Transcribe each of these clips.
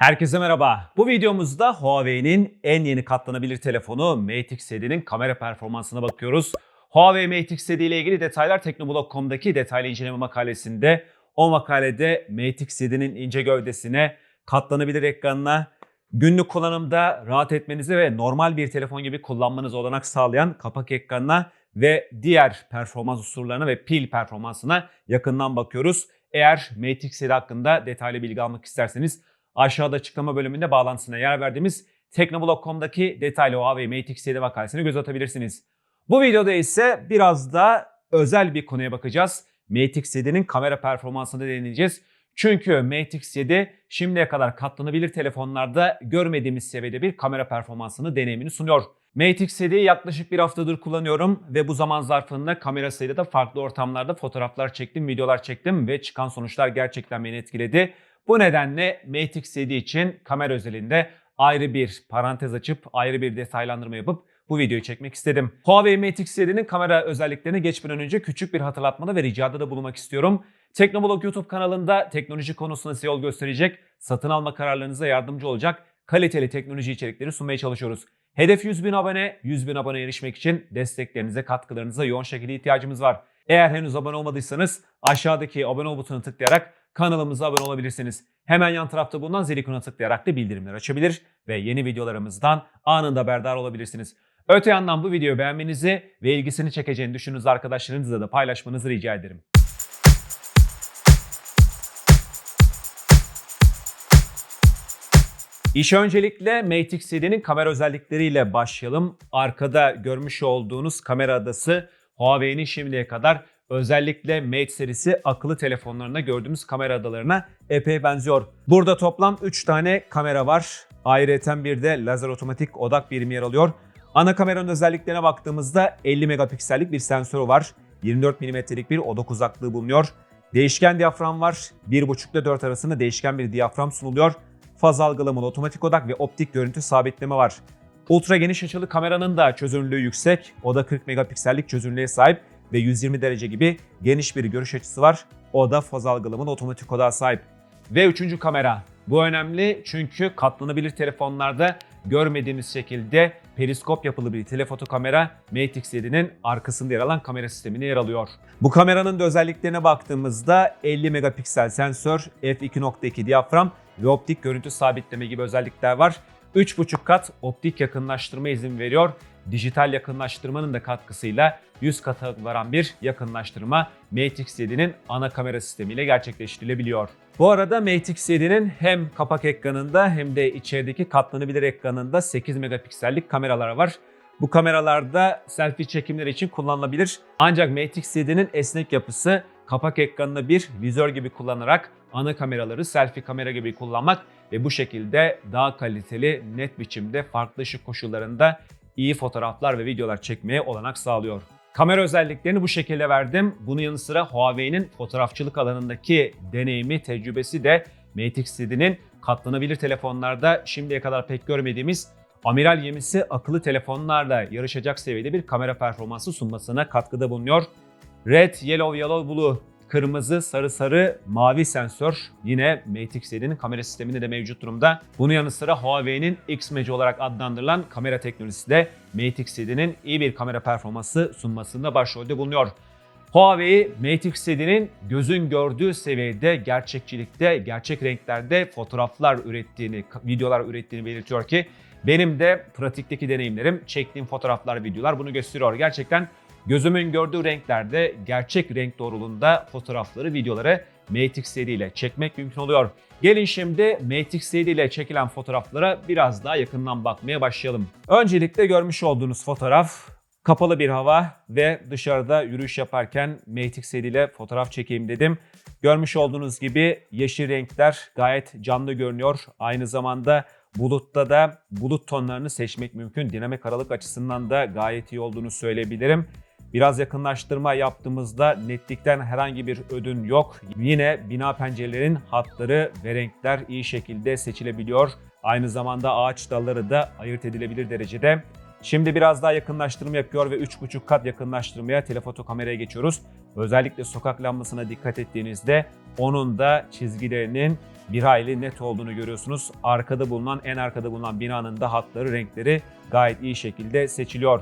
Herkese merhaba. Bu videomuzda Huawei'nin en yeni katlanabilir telefonu Mate X 7'nin kamera performansına bakıyoruz. Huawei Mate X 7 ile ilgili detaylar Teknoblog.com'daki detaylı inceleme makalesinde. O makalede Mate X 7'nin ince gövdesine, katlanabilir ekranına, günlük kullanımda rahat etmenizi ve normal bir telefon gibi kullanmanızı olanak sağlayan kapak ekranına ve diğer performans unsurlarına ve pil performansına yakından bakıyoruz. Eğer Mate X 7 hakkında detaylı bilgi almak isterseniz aşağıda açıklama bölümünde bağlantısına yer verdiğimiz Teknoblog.com'daki detaylı Huawei Mate X7 makalesine göz atabilirsiniz. Bu videoda ise biraz da özel bir konuya bakacağız. Mate X7'nin kamera performansını deneyeceğiz. Çünkü Mate X7 şimdiye kadar katlanabilir telefonlarda görmediğimiz seviyede bir kamera performansını deneyimini sunuyor. Mate X7'yi yaklaşık bir haftadır kullanıyorum ve bu zaman zarfında kamerasıyla da farklı ortamlarda fotoğraflar çektim, videolar çektim ve çıkan sonuçlar gerçekten beni etkiledi. Bu nedenle Mate X7 için kamera özelinde ayrı bir parantez açıp ayrı bir detaylandırma yapıp bu videoyu çekmek istedim. Huawei Mate X7'nin kamera özelliklerine geçmeden önce küçük bir hatırlatmada ve ricada da bulunmak istiyorum. Teknoblog YouTube kanalında teknoloji konusunda size yol gösterecek, satın alma kararlarınıza yardımcı olacak kaliteli teknoloji içerikleri sunmaya çalışıyoruz. Hedef 100 bin abone, 100 bin abone erişmek için desteklerinize, katkılarınıza yoğun şekilde ihtiyacımız var. Eğer henüz abone olmadıysanız aşağıdaki abone ol butonuna tıklayarak kanalımıza abone olabilirsiniz. Hemen yan tarafta bulunan zil ikonuna tıklayarak da bildirimleri açabilir ve yeni videolarımızdan anında haberdar olabilirsiniz. Öte yandan bu videoyu beğenmenizi ve ilgisini çekeceğini düşündüğünüz arkadaşlarınızla da paylaşmanızı rica ederim. İşe öncelikle Mate X7'nin kamera özellikleriyle başlayalım. Arkada görmüş olduğunuz kamera adası Huawei'nin şimdiye kadar özellikle Mate serisi akıllı telefonlarında gördüğümüz kamera adalarına epey benziyor. Burada toplam 3 tane kamera var. Ayrıca bir de lazer otomatik odak birimi yer alıyor. Ana kameranın özelliklerine baktığımızda 50 megapiksellik bir sensörü var. 24 milimetrelik bir odak uzaklığı bulunuyor. Değişken diyafram var. 1.5 ile 4 arasında değişken bir diyafram sunuluyor. Faz algılamalı otomatik odak ve optik görüntü sabitleme var. Ultra geniş açılı kameranın da çözünürlüğü yüksek. O da 40 megapiksellik çözünürlüğe sahip ve 120 derece gibi geniş bir görüş açısı var. O da faz algılamalı otomatik odağa sahip. Ve üçüncü kamera. Bu önemli çünkü katlanabilir telefonlarda görmediğimiz şekilde periskop yapılı bir telefoto kamera Mate X7'nin arkasında yer alan kamera sistemine yer alıyor. Bu kameranın da özelliklerine baktığımızda 50 megapiksel sensör, f2.2 diyafram ve optik görüntü sabitleme gibi özellikler var. 3.5 kat optik yakınlaştırma izin veriyor. Dijital yakınlaştırmanın da katkısıyla 100 kata varan bir yakınlaştırma Mate X7'nin ana kamera sistemiyle gerçekleştirilebiliyor. Bu arada Mate X7'nin hem kapak ekranında hem de içerideki katlanabilir ekranında 8 megapiksellik kameralar var. Bu kameralarda selfie çekimleri için kullanılabilir. Ancak Mate X7'nin esnek yapısı kapak ekranını bir vizör gibi kullanarak ana kameraları selfie kamera gibi kullanmak ve bu şekilde daha kaliteli, net biçimde farklı ışık koşullarında iyi fotoğraflar ve videolar çekmeye olanak sağlıyor. Kamera özelliklerini bu şekilde verdim. Bunun yanı sıra Huawei'nin fotoğrafçılık alanındaki deneyimi, tecrübesi de Mate X7'nin katlanabilir telefonlarda şimdiye kadar pek görmediğimiz amiral gemisi akıllı telefonlarla yarışacak seviyede bir kamera performansı sunmasına katkıda bulunuyor. Red, Yellow, Yellow, Blue kırmızı, sarı sarı, mavi sensör yine Mate X7'nin kamera sisteminde de mevcut durumda. Bunun yanı sıra Huawei'nin X-Mage olarak adlandırılan kamera teknolojisi de Mate X7'nin iyi bir kamera performansı sunmasında başrolde bulunuyor. Huawei Mate X7'nin gözün gördüğü seviyede gerçekçilikte, gerçek renklerde fotoğraflar ürettiğini, videolar ürettiğini belirtiyor ki benim de pratikteki deneyimlerim, çektiğim fotoğraflar, videolar bunu gösteriyor. Gerçekten gözümün gördüğü renklerde gerçek renk doğruluğunda fotoğrafları, videoları Mate X7 ile çekmek mümkün oluyor. Gelin şimdi Mate X7 ile çekilen fotoğraflara biraz daha yakından bakmaya başlayalım. Öncelikle görmüş olduğunuz fotoğraf kapalı bir hava ve dışarıda yürüyüş yaparken Mate X7 ile fotoğraf çekeyim dedim. Görmüş olduğunuz gibi yeşil renkler gayet canlı görünüyor. Aynı zamanda bulutta da bulut tonlarını seçmek mümkün. Dinamik aralık açısından da gayet iyi olduğunu söyleyebilirim. Biraz yakınlaştırma yaptığımızda netlikten herhangi bir ödün yok. Yine bina pencerelerin hatları ve renkler iyi şekilde seçilebiliyor. Aynı zamanda ağaç dalları da ayırt edilebilir derecede. Şimdi biraz daha yakınlaştırma yapıyor ve 3.5 kat yakınlaştırmaya telefoto kameraya geçiyoruz. Özellikle sokak lambasına dikkat ettiğinizde onun da çizgilerinin bir hayli net olduğunu görüyorsunuz. Arkada bulunan, en arkada bulunan binanın da hatları, renkleri gayet iyi şekilde seçiliyor.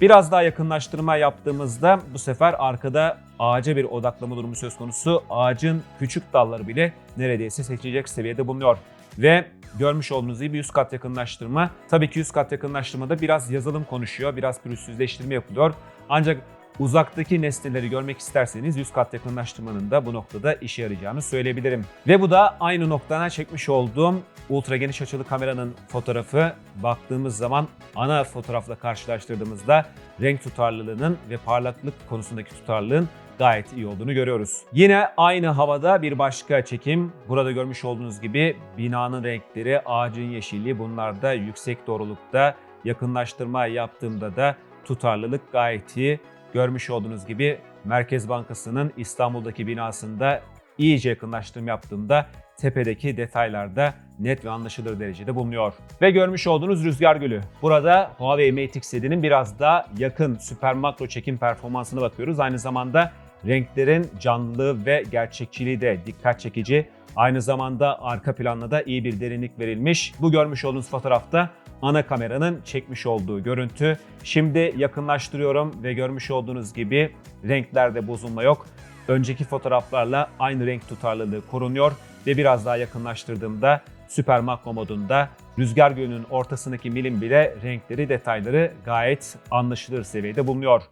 Biraz daha yakınlaştırma yaptığımızda bu sefer arkada ağaca bir odaklama durumu söz konusu. Ağacın küçük dalları bile neredeyse seçilecek seviyede bulunuyor. Ve görmüş olduğunuz gibi 100 kat yakınlaştırma. Tabii ki 100 kat yakınlaştırmada biraz yazılım konuşuyor, biraz pürüzsüzleştirme yapılıyor. Ancak uzaktaki nesneleri görmek isterseniz 100 kat yakınlaştırmanın da bu noktada işe yarayacağını söyleyebilirim. Ve bu da aynı noktadan çekmiş olduğum ultra geniş açılı kameranın fotoğrafı. Baktığımız zaman ana fotoğrafla karşılaştırdığımızda renk tutarlılığının ve parlaklık konusundaki tutarlılığın gayet iyi olduğunu görüyoruz. Yine aynı havada bir başka çekim. Burada görmüş olduğunuz gibi binanın renkleri, ağacın yeşilliği bunlar da yüksek doğrulukta yakınlaştırma yaptığımda da tutarlılık gayet iyi. Görmüş olduğunuz gibi Merkez Bankası'nın İstanbul'daki binasında iyice yakınlaştırma yaptığımda tepedeki detaylarda net ve anlaşılır derecede bulunuyor. Ve görmüş olduğunuz Rüzgar Gölü. Burada Huawei Mate X7'nin biraz daha yakın süper makro çekim performansına bakıyoruz. Aynı zamanda renklerin canlılığı ve gerçekçiliği de dikkat çekici. Aynı zamanda arka planla da iyi bir derinlik verilmiş. Bu görmüş olduğunuz fotoğrafta ana kameranın çekmiş olduğu görüntü. Şimdi yakınlaştırıyorum ve görmüş olduğunuz gibi renklerde bozulma yok. Önceki fotoğraflarla aynı renk tutarlılığı korunuyor ve biraz daha yakınlaştırdığımda süper makro modunda rüzgar gölünün ortasındaki milim bile renkleri, detayları gayet anlaşılır seviyede bulunuyor.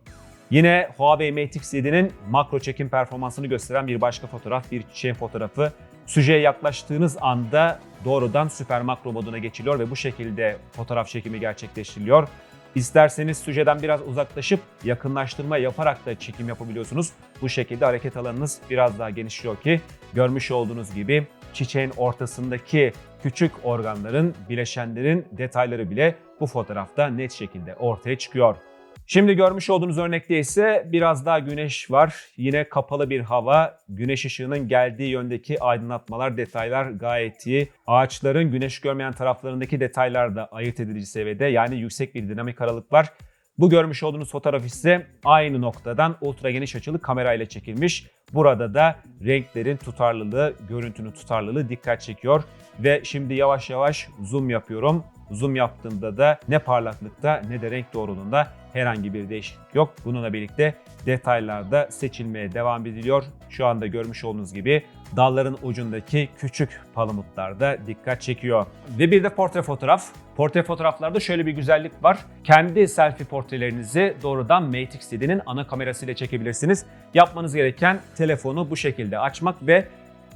Yine Huawei Mate X7'nin makro çekim performansını gösteren bir başka fotoğraf, bir çiçeğin fotoğrafı. Süjeye yaklaştığınız anda doğrudan süper makro moduna geçiliyor ve bu şekilde fotoğraf çekimi gerçekleştiriliyor. İsterseniz süjeden biraz uzaklaşıp yakınlaştırma yaparak da çekim yapabiliyorsunuz. Bu şekilde hareket alanınız biraz daha genişliyor ki görmüş olduğunuz gibi çiçeğin ortasındaki küçük organların, bileşenlerin detayları bile bu fotoğrafta net şekilde ortaya çıkıyor. Şimdi görmüş olduğunuz örnekte ise biraz daha güneş var. Yine kapalı bir hava. Güneş ışığının geldiği yöndeki aydınlatmalar, detaylar gayet iyi. Ağaçların güneş görmeyen taraflarındaki detaylar da ayırt edici seviyede. Yani yüksek bir dinamik aralık var. Bu görmüş olduğunuz fotoğraf ise aynı noktadan ultra geniş açılı kamera ile çekilmiş. Burada da renklerin tutarlılığı, görüntünün tutarlılığı dikkat çekiyor. Ve şimdi yavaş yavaş zoom yapıyorum. Zoom yaptığımda da ne parlaklıkta ne de renk doğruluğunda herhangi bir değişiklik yok. Bununla birlikte detaylarda seçilmeye devam ediliyor. Şu anda görmüş olduğunuz gibi dalların ucundaki küçük palamutlar da dikkat çekiyor. Ve bir de portre fotoğraf. Portre fotoğraflarda şöyle bir güzellik var. Kendi selfie portrelerinizi doğrudan Mate X7'nin ana kamerasıyla çekebilirsiniz. Yapmanız gereken telefonu bu şekilde açmak ve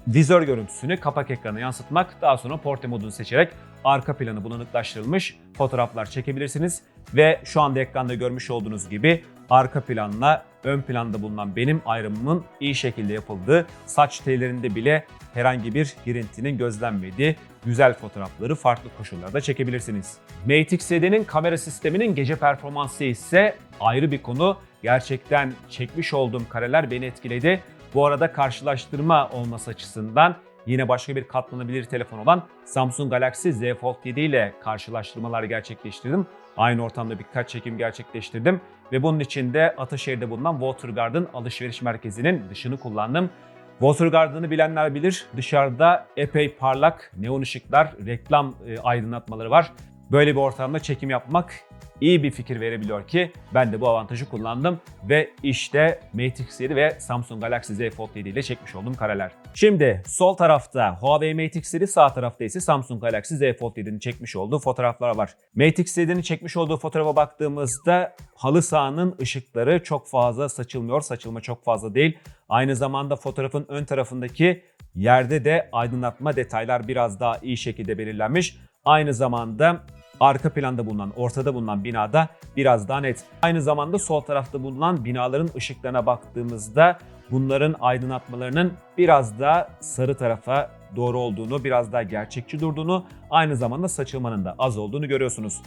vizör görüntüsünü kapak ekrana yansıtmak. Daha sonra portre modunu seçerek arka planı bulanıklaştırılmış fotoğraflar çekebilirsiniz. Ve şu anda ekranda görmüş olduğunuz gibi arka planla ön planda bulunan benim ayrımımın iyi şekilde yapıldığı, saç tellerinde bile herhangi bir girintinin gözlenmediği güzel fotoğrafları farklı koşullarda çekebilirsiniz. Mate X7'nin kamera sisteminin gece performansı ise ayrı bir konu. Gerçekten çekmiş olduğum kareler beni etkiledi. Bu arada karşılaştırma olması açısından yine başka bir katlanabilir telefon olan Samsung Galaxy Z Fold 7 ile karşılaştırmalar gerçekleştirdim. Aynı ortamda birkaç çekim gerçekleştirdim ve bunun için de Ataşehir'de bulunan Water Garden alışveriş merkezinin dışını kullandım. Water Garden'ı bilenler bilir. Dışarıda epey parlak neon ışıklar, reklam e, aydınlatmaları var. Böyle bir ortamda çekim yapmak iyi bir fikir verebiliyor ki ben de bu avantajı kullandım ve işte Mate X7 ve Samsung Galaxy Z Fold 7 ile çekmiş olduğum kareler. Şimdi sol tarafta Huawei Mate X7 sağ tarafta ise Samsung Galaxy Z Fold 7'nin çekmiş olduğu fotoğraflar var. Mate X7'nin çekmiş olduğu fotoğrafa baktığımızda halı sahanın ışıkları çok fazla saçılmıyor. Saçılma çok fazla değil. Aynı zamanda fotoğrafın ön tarafındaki yerde de aydınlatma detaylar biraz daha iyi şekilde belirlenmiş. Aynı zamanda arka planda bulunan, ortada bulunan binada biraz daha net. Aynı zamanda sol tarafta bulunan binaların ışıklarına baktığımızda bunların aydınlatmalarının biraz daha sarı tarafa doğru olduğunu, biraz daha gerçekçi durduğunu, aynı zamanda saçılmanın da az olduğunu görüyorsunuz.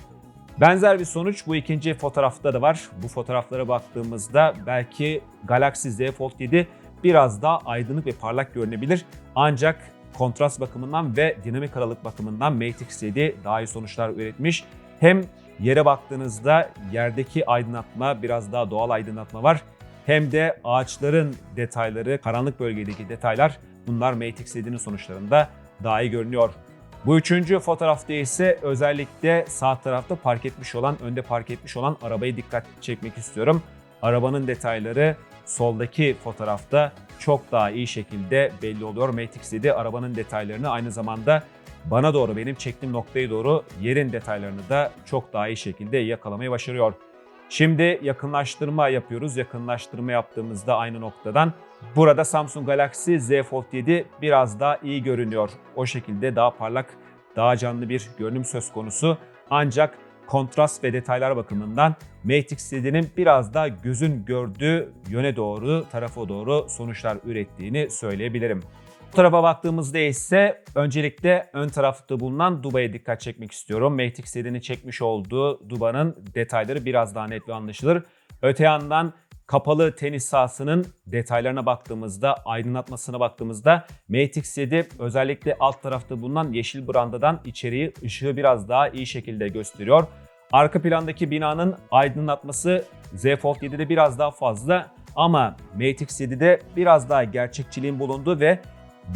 Benzer bir sonuç bu ikinci fotoğrafta da var. Bu fotoğraflara baktığımızda belki Galaxy Z Fold 7 biraz daha aydınlık ve parlak görünebilir. Ancak kontrast bakımından ve dinamik aralık bakımından Mate X7 daha iyi sonuçlar üretmiş. Hem yere baktığınızda yerdeki aydınlatma biraz daha doğal aydınlatma var. Hem de ağaçların detayları, karanlık bölgedeki detaylar bunlar Mate X7'nin sonuçlarında daha iyi görünüyor. Bu üçüncü fotoğrafta ise özellikle sağ tarafta park etmiş olan, önde park etmiş olan arabayı dikkat çekmek istiyorum. Arabanın detayları soldaki fotoğrafta çok daha iyi şekilde belli oluyor. Mate X7 arabanın detaylarını aynı zamanda bana doğru benim çektiğim noktaya doğru yerin detaylarını da çok daha iyi şekilde yakalamayı başarıyor. Şimdi yakınlaştırma yapıyoruz. Yakınlaştırma yaptığımızda aynı noktadan burada Samsung Galaxy Z Fold 7 biraz daha iyi görünüyor. O şekilde daha parlak, daha canlı bir görünüm söz konusu. Ancak kontrast ve detaylar bakımından Mate X7'nin biraz daha gözün gördüğü yöne doğru, tarafa doğru sonuçlar ürettiğini söyleyebilirim. Bu tarafa baktığımızda ise öncelikle ön tarafta bulunan Duba'ya dikkat çekmek istiyorum. Mate X7'nin çekmiş olduğu Duba'nın detayları biraz daha net ve anlaşılır. Öte yandan kapalı tenis sahasının detaylarına baktığımızda, aydınlatmasına baktığımızda Mate X7 özellikle alt tarafta bulunan yeşil brandadan içeriği ışığı biraz daha iyi şekilde gösteriyor. Arka plandaki binanın aydınlatması Z Fold 7'de biraz daha fazla ama Mate X7'de biraz daha gerçekçiliğin bulunduğu ve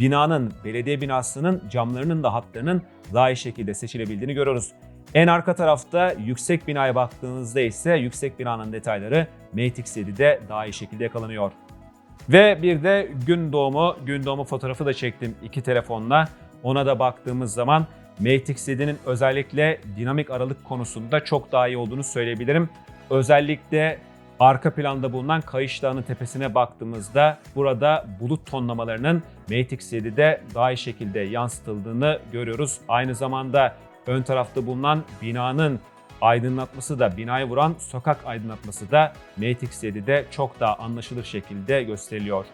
binanın, belediye binasının camlarının da hatlarının daha iyi şekilde seçilebildiğini görüyoruz. En arka tarafta yüksek binaya baktığınızda ise yüksek binanın detayları Mate X7'de daha iyi şekilde yakalanıyor. Ve bir de gün doğumu, gün doğumu fotoğrafı da çektim iki telefonla. Ona da baktığımız zaman Mate X7'nin özellikle dinamik aralık konusunda çok daha iyi olduğunu söyleyebilirim. Özellikle arka planda bulunan Kayış Dağı'nın tepesine baktığımızda burada bulut tonlamalarının Mate X7'de daha iyi şekilde yansıtıldığını görüyoruz. Aynı zamanda ön tarafta bulunan binanın aydınlatması da binaya vuran sokak aydınlatması da Mate X7'de çok daha anlaşılır şekilde gösteriliyor.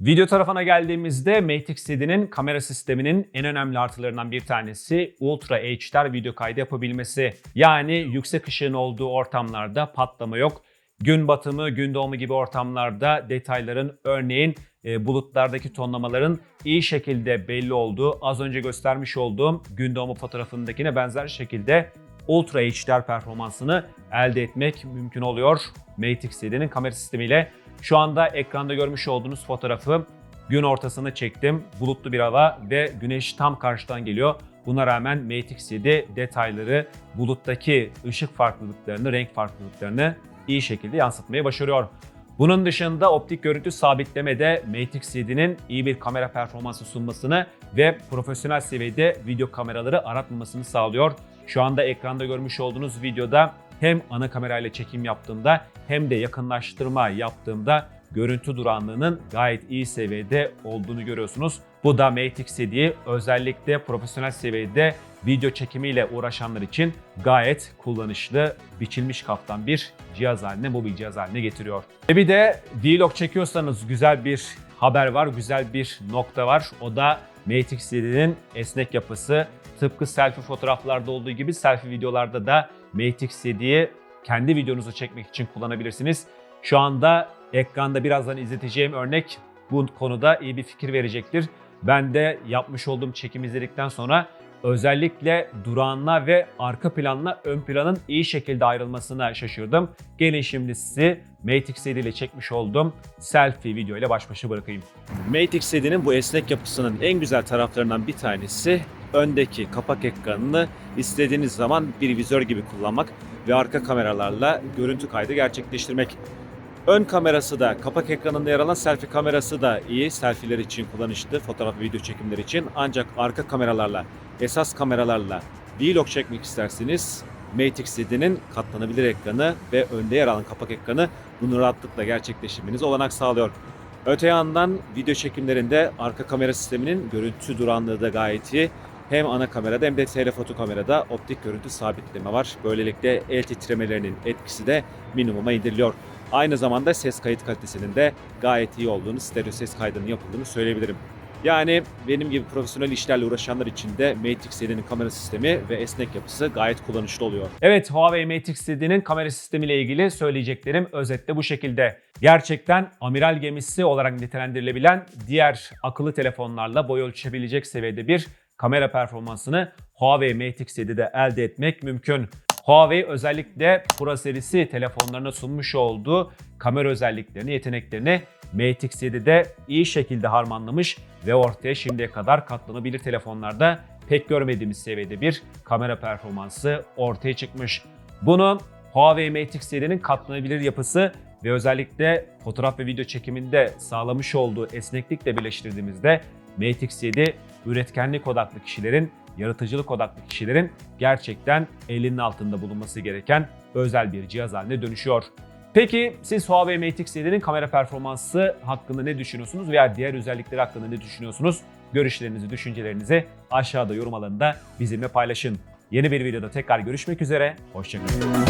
Video tarafına geldiğimizde Mate X7'nin kamera sisteminin en önemli artılarından bir tanesi Ultra HDR video kaydı yapabilmesi. Yani yüksek ışığın olduğu ortamlarda patlama yok. Gün batımı, gün doğumu gibi ortamlarda detayların örneğin bulutlardaki tonlamaların iyi şekilde belli olduğu, az önce göstermiş olduğum gün doğumu fotoğrafındakine benzer şekilde Ultra HDR performansını elde etmek mümkün oluyor. Mate X7'nin kamera sistemiyle şu anda ekranda görmüş olduğunuz fotoğrafı gün ortasında çektim. Bulutlu bir hava ve güneş tam karşıdan geliyor. Buna rağmen Mate X7 detayları, buluttaki ışık farklılıklarını, renk farklılıklarını iyi şekilde yansıtmayı başarıyor. Bunun dışında optik görüntü sabitlemede Mate X7'nin iyi bir kamera performansı sunmasını ve profesyonel seviyede video kameraları aratmamasını sağlıyor. Şu anda ekranda görmüş olduğunuz videoda hem ana kamerayla çekim yaptığımda hem de yakınlaştırma yaptığımda görüntü duranlığının gayet iyi seviyede olduğunu görüyorsunuz. Bu da Mate X7'yi özellikle profesyonel seviyede video çekimiyle uğraşanlar için gayet kullanışlı, biçilmiş kaftan bir cihaz haline, mobil cihaz haline getiriyor. Ve bir de vlog çekiyorsanız güzel bir haber var, güzel bir nokta var. O da Mate X7'nin esnek yapısı. Tıpkı selfie fotoğraflarda olduğu gibi selfie videolarda da Mate X7'yi kendi videonuzu çekmek için kullanabilirsiniz. Şu anda ekranda birazdan izleteceğim örnek bu konuda iyi bir fikir verecektir. Ben de yapmış olduğum çekim izledikten sonra özellikle durağanla ve arka planla ön planın iyi şekilde ayrılmasına şaşırdım. Gelin şimdi sizi Mate X7 ile çekmiş olduğum selfie video ile baş başa bırakayım. Mate X7'nin bu esnek yapısının en güzel taraflarından bir tanesi öndeki kapak ekranını istediğiniz zaman bir vizör gibi kullanmak ve arka kameralarla görüntü kaydı gerçekleştirmek. Ön kamerası da kapak ekranında yer alan selfie kamerası da iyi. Selfie'ler için kullanışlı, fotoğraf ve video çekimleri için. Ancak arka kameralarla, esas kameralarla vlog çekmek isterseniz Mate X7'nin katlanabilir ekranı ve önde yer alan kapak ekranı bunu rahatlıkla gerçekleştirmenize olanak sağlıyor. Öte yandan video çekimlerinde arka kamera sisteminin görüntü duranlığı da gayet iyi. Hem ana kamerada hem de telefoto kamerada optik görüntü sabitleme var. Böylelikle el titremelerinin etkisi de minimuma indiriliyor. Aynı zamanda ses kayıt kalitesinin de gayet iyi olduğunu, stereo ses kaydının yapıldığını söyleyebilirim. Yani benim gibi profesyonel işlerle uğraşanlar için de Mate X7'nin kamera sistemi ve esnek yapısı gayet kullanışlı oluyor. Evet Huawei Mate X7'nin kamera sistemiyle ilgili söyleyeceklerim özetle bu şekilde. Gerçekten amiral gemisi olarak nitelendirilebilen diğer akıllı telefonlarla boy ölçebilecek seviyede bir kamera performansını Huawei Mate X7'de elde etmek mümkün. Huawei özellikle Pro serisi telefonlarına sunmuş olduğu kamera özelliklerini, yeteneklerini Mate X7'de iyi şekilde harmanlamış ve ortaya şimdiye kadar katlanabilir telefonlarda pek görmediğimiz seviyede bir kamera performansı ortaya çıkmış. Bunu Huawei Mate X7'nin katlanabilir yapısı ve özellikle fotoğraf ve video çekiminde sağlamış olduğu esneklikle birleştirdiğimizde Mate X7 üretkenlik odaklı kişilerin, yaratıcılık odaklı kişilerin gerçekten elinin altında bulunması gereken özel bir cihaz haline dönüşüyor. Peki siz Huawei Mate X7'nin kamera performansı hakkında ne düşünüyorsunuz veya diğer özellikleri hakkında ne düşünüyorsunuz? Görüşlerinizi, düşüncelerinizi aşağıda yorum alanında bizimle paylaşın. Yeni bir videoda tekrar görüşmek üzere, hoşçakalın.